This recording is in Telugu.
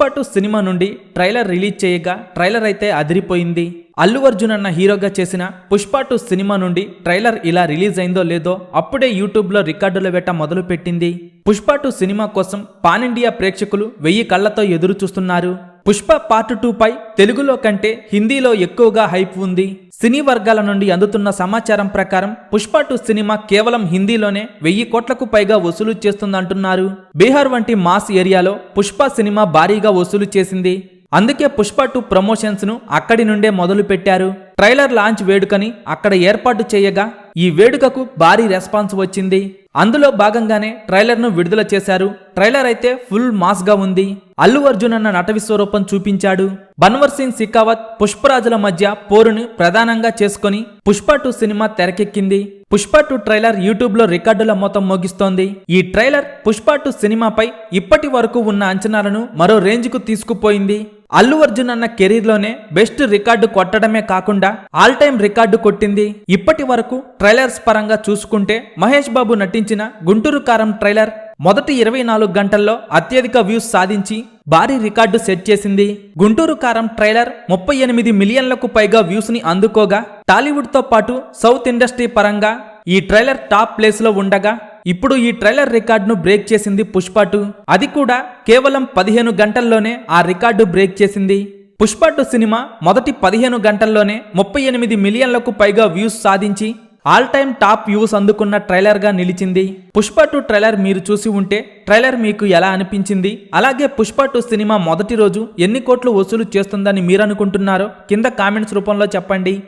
పుష్ప టూ సినిమా నుండి ట్రైలర్ రిలీజ్ చేయగా ట్రైలర్ అయితే అదిరిపోయింది. అల్లు అర్జున్ అన్న హీరోగా చేసిన పుష్ప టూ సినిమా నుండి ట్రైలర్ ఇలా రిలీజ్ అయిందో లేదో అప్పుడే యూట్యూబ్లో రికార్డుల వేట మొదలు పెట్టింది పుష్ప టూ సినిమా కోసం పాన్ ఇండియా ప్రేక్షకులు వెయ్యి కళ్ళతో ఎదురు చూస్తున్నారు పుష్ప పార్ట్ టూ పై తెలుగులో కంటే హిందీలో ఎక్కువగా హైప్ ఉంది. సినీ వర్గాల నుండి అందుతున్న సమాచారం ప్రకారం పుష్ప టూ సినిమా కేవలం హిందీలోనే వెయ్యి కోట్లకు పైగా వసూలు చేస్తుందంటున్నారు. బీహార్ వంటి మాస్ ఏరియాలో పుష్ప సినిమా భారీగా వసూలు చేసింది. అందుకే పుష్ప టూ ప్రమోషన్స్ను అక్కడి నుండే మొదలు పెట్టారు. ట్రైలర్ లాంచ్ వేడుకని అక్కడ ఏర్పాటు చేయగా ఈ వేడుకకు భారీ రెస్పాన్స్ వచ్చింది. అందులో భాగంగానే ట్రైలర్ను విడుదల చేశారు. ట్రైలర్ అయితే ఫుల్ మాస్గా ఉంది. అల్లు అర్జున్ అన్న నట విశ్వరూపం చూపించాడు. బన్వర్ సింగ్ సికావత్ పుష్పరాజుల మధ్య పోరుని ప్రధానంగా చేసుకొని పుష్ప టూ సినిమా తెరకెక్కింది. పుష్ప టూ ట్రైలర్ యూట్యూబ్లో రికార్డుల మొత్తం మోగిస్తోంది. ఈ ట్రైలర్ పుష్ప టూ సినిమాపై ఇప్పటి వరకు ఉన్న అంచనాలను మరో రేంజ్కు తీసుకుపోయింది. అల్లు అర్జున్ అన్న కెరీర్లోనే బెస్ట్ రికార్డు కొట్టడమే కాకుండా ఆల్ టైమ్ రికార్డు కొట్టింది. ఇప్పటి వరకు ట్రైలర్స్ పరంగా చూసుకుంటే మహేష్ బాబు నటించిన గుంటూరు కారం ట్రైలర్ మొదటి ఇరవై నాలుగు గంటల్లో అత్యధిక వ్యూస్ సాధించి భారీ రికార్డు సెట్ చేసింది. గుంటూరు కారం ట్రైలర్ ముప్పై ఎనిమిది మిలియన్లకు పైగా వ్యూస్ని అందుకోగా టాలీవుడ్తో పాటు సౌత్ ఇండస్ట్రీ పరంగా ఈ ట్రైలర్ టాప్ ప్లేస్లో ఉండగా ఇప్పుడు ఈ ట్రైలర్ రికార్డును బ్రేక్ చేసింది పుష్ప టూ. అది కూడా కేవలం పదిహేను గంటల్లోనే ఆ రికార్డు బ్రేక్ చేసింది. పుష్ప టూ సినిమా మొదటి పదిహేను గంటల్లోనే ముప్పై ఎనిమిది మిలియన్లకు పైగా వ్యూస్ సాధించి ఆల్ టైమ్ టాప్ వ్యూస్ అందుకున్న ట్రైలర్గా నిలిచింది. పుష్ప టూ ట్రైలర్ మీరు చూసి ఉంటే ట్రైలర్ మీకు ఎలా అనిపించింది? అలాగే పుష్ప టూ సినిమా మొదటి రోజు ఎన్ని కోట్లు వసూలు చేస్తుందని మీరు అనుకుంటున్నారో కింద కామెంట్స్ రూపంలో చెప్పండి.